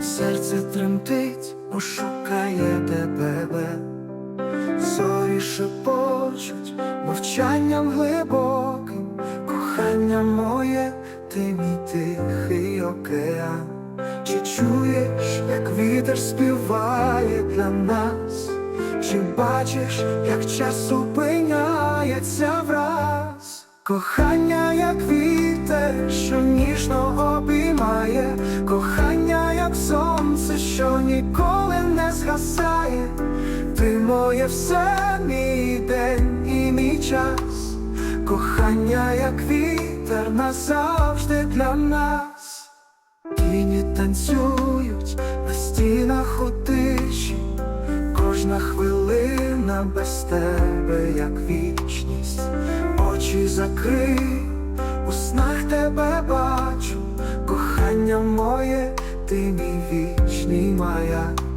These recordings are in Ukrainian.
Серце тремтить, пошукає тебе, зорі шепочуть мовчанням глибоким, кохання моє, ти мій тихий океан. Чи чуєш, як вітер співає для нас? Чи бачиш, як час зупиняється враз? Кохання, як вітер, що ніжно обіймає, згасає. Ти моє все, мій день і мій час, кохання, як вітер, назавжди для нас. Тіні танцюють на стінах у тиші, кожна хвилина без тебе, як вічність, очі закрий, у снах тебе бачу, кохання моє, ти мій вічний маяк.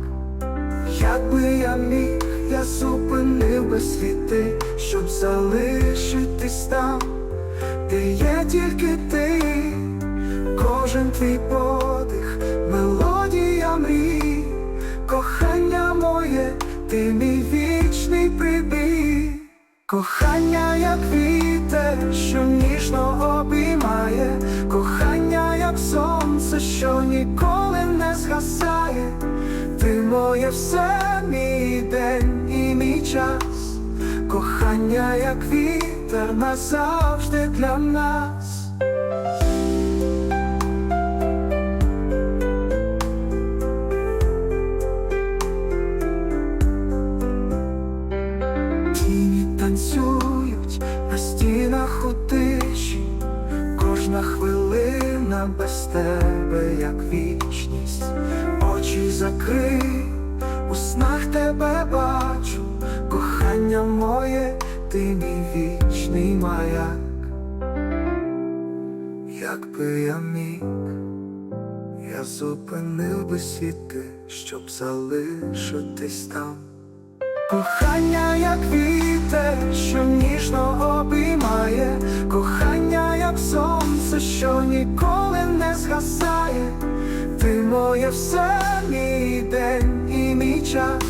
Якби я міг, я зупинив би світи, щоб залишитись там, де є тільки ти, кожен твій подих, мелодія мрій, кохання моє, ти мій вічний прибій, кохання, як вітер, що ніжно обіймає, моє все, мій день і мій час, кохання, як вітер, назавжди для нас. Тіні хвилина без тебе, як вічність, очі закрий, у снах тебе бачу, кохання моє, ти мій вічний маяк. Якби я міг, я зупинив би світи, щоб залишитись там. Кохання, як вітер, що ніжно обіймає, кохання, як сонце, що ніколи згасає. Ти моє все, мій день і мій час,